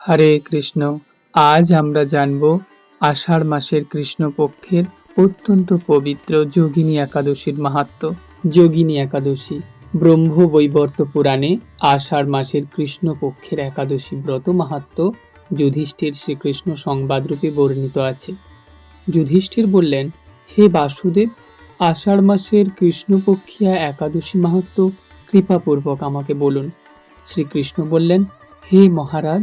হরে কৃষ্ণ। আজ আমরা জানব আষাঢ় মাসের কৃষ্ণপক্ষের অত্যন্ত পবিত্র যোগিনী একাদশীর মাহাত্ম। যোগিনী একাদশী ব্রহ্ম বৈবর্ত পুরাণে আষাঢ় মাসের কৃষ্ণপক্ষের একাদশী ব্রত মাহাত্ম যুধিষ্ঠির শ্রীকৃষ্ণ সংবাদরূপে বর্ণিত আছে। যুধিষ্ঠির বললেন, হে বাসুদেব, আষাঢ় মাসের কৃষ্ণপক্ষিয়া একাদশী মাহাত্ম কৃপাপূর্বক আমাকে বলুন। শ্রীকৃষ্ণ বললেন, হে মহারাজ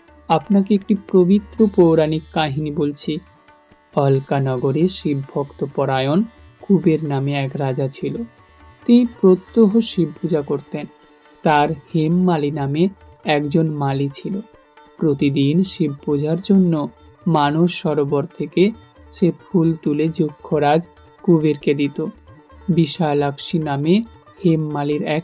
আপনাকে একটি পবিত্র পৌরাণিক কাহিনী বলছি। অলকানগরে শিবভক্ত পরায়ণ কুবের নামে এক রাজা ছিল। তিনি প্রত্যহ শিব পূজা করতেন। তার হেমমালি নামে একজন মালি ছিল। প্রতিদিন শিব পূজার জন্য মানস সরোবর থেকে সে ফুল তুলে যক্ষরাজ কুবেরকে দিত। বিশালাক্ষী নামে হেমমালির এক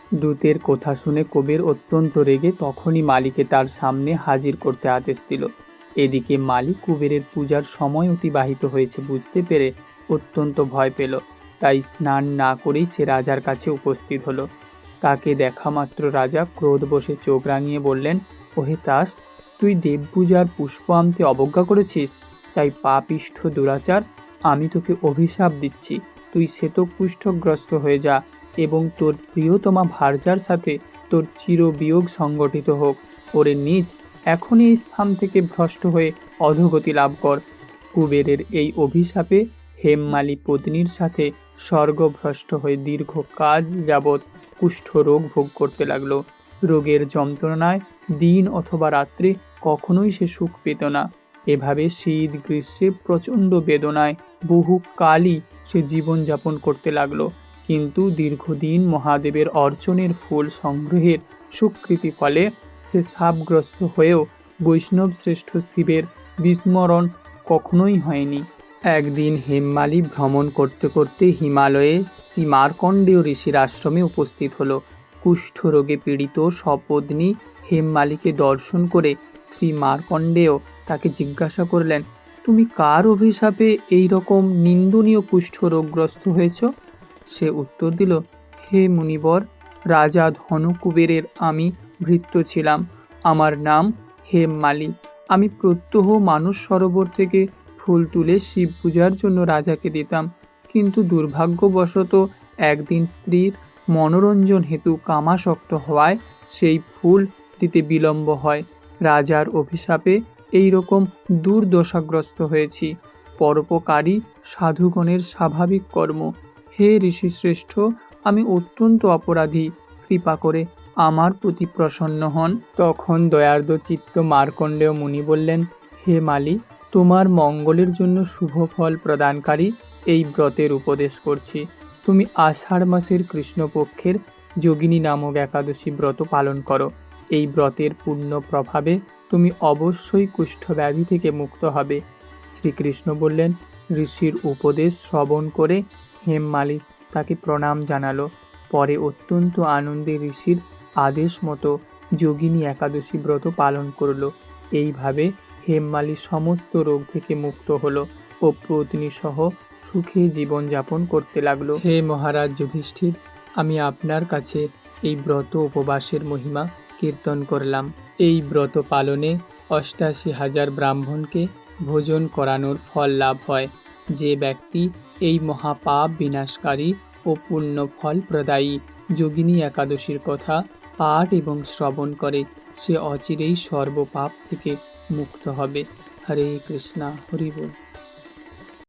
দূতের কথা শুনে কবির অত্যন্ত রেগে তখনই মালিকে তার সামনে হাজির করতে আদেশ দিল। এদিকে মালিক কুবেরের পূজার সময় অতিবাহিত হয়েছে বুঝতে পেরে অত্যন্ত ভয় পেল। তাই স্নান না করেই সে রাজার কাছে উপস্থিত হলো। তাকে দেখা মাত্র রাজা ক্রোধ বসে চোখ রাঙিয়ে বললেন, ওহে তাস, তুই দেবপূজার পুষ্প আনতে অবজ্ঞা করেছিস? তাই পাপিষ্ঠ দুরাচার, আমি তোকে অভিশাপ দিচ্ছি। তুই শ্বেতকুষ্ঠগ্রস্ত হয়ে যা। এবং তোর প্রিয়তমা ভার্যার সাথে তোর চিরবিয়োগ সংগঠিত হোক। ওরে নিজ, এখনই এই স্থান থেকে ভ্রষ্ট হয়ে অধোগতি লাভ কর। কুবেরের এই অভিশাপে হেমমালি পত্নীর সাথে স্বর্গভ্রষ্ট হয়ে দীর্ঘ কাজ যাবৎ কুষ্ঠ রোগ ভোগ করতে লাগল। রোগের যন্ত্রণায় দিন অথবা রাত্রে কখনোই সে সুখ পেত না। এভাবে শীত, গ্রীষ্মে প্রচণ্ড বেদনায় বহু কালই সে জীবনযাপন করতে লাগল। কিন্তু দীর্ঘদিন মহাদেবের অর্চনের ফুল সংগ্রহের স্বীকৃতি ফলে সে সাপগ্রস্ত হয়েও বৈষ্ণব শ্রেষ্ঠ শিবের বিস্মরণ কখনোই হয়নি। একদিন হেমমালি ভ্রমণ করতে করতে হিমালয়ে শ্রী মার্কণ্ডেয় ঋষির আশ্রমে উপস্থিত হলো। কুষ্ঠরোগে পীড়িত সপত্নী হেমমালিকে দর্শন করে শ্রী মার্কণ্ডেয় তাকে জিজ্ঞাসা করলেন, তুমি কার অভিশাপে এই রকম নিন্দনীয় কুষ্ঠরোগগ্রস্ত হয়েছ? সে উত্তর দিল, হে মুনিবর, রাজা ধনকুবেরের আমি ভৃত্য ছিলাম। আমার নাম হেমমালি আমি প্রত্যহ মানুষ সরোবর থেকে ফুল তুলে শিব পূজার জন্য রাজাকে দিতাম। কিন্তু দুর্ভাগ্যবশত একদিন স্ত্রীর মনোরঞ্জন হেতু কামাসক্ত হওয়ায় সেই ফুল দিতে বিলম্ব হয়। রাজার অভিশাপে এই রকম দুর্দশাগ্রস্ত হয়েছি। পরোপকারী সাধুগণের স্বাভাবিক কর্ম হে ঋষিশ্রেষ্ঠ, আমি অত্যন্ত অপরাধী। কৃপা করে আমার প্রতি প্রসন্ন হন। তখন দয়ার্দ চিত্ত মার্কণ্ডেয় মুনি বললেন, হে মালি, তোমার মঙ্গলের জন্য শুভ ফল প্রদানকারী এই ব্রতের উপদেশ করছি। তুমি আষাঢ় মাসের কৃষ্ণপক্ষের যোগিনী নামক একাদশী ব্রত পালন করো। এই ব্রতের পূর্ণ প্রভাবে তুমি অবশ্যই কুষ্ঠব্যাধি থেকে মুক্ত হবে। শ্রীকৃষ্ণ বললেন, ঋষির উপদেশ শ্রবণ করে হেমমালি তাকে প্রণাম জানালো। পরে অত্যন্ত আনন্দে ঋষির আদেশ মতো যোগিনী একাদশী ব্রত পালন করল। এইভাবে হেমমালি সমস্ত রোগ থেকে মুক্ত হলো ও সহ সুখে জীবনযাপন করতে লাগল। হে মহারাজ যুধিষ্ঠির, আমি আপনার কাছে এই ব্রত উপবাসের মহিমা কীর্তন করলাম। এই ব্রত পালনে অষ্টাশি হাজার ব্রাহ্মণকে ভোজন করানোর ফল লাভ হয়। যে ব্যক্তি এই মহাপাপ বিনাশকারী ও পূর্ণ ফল প্রদায়ী। যোগিনী একাদশীর কথা পাঠ এবং শ্রবণ করে সে অচিরেই সর্বপাপ থেকে মুক্ত হবে। হরে কৃষ্ণা, হরি বল।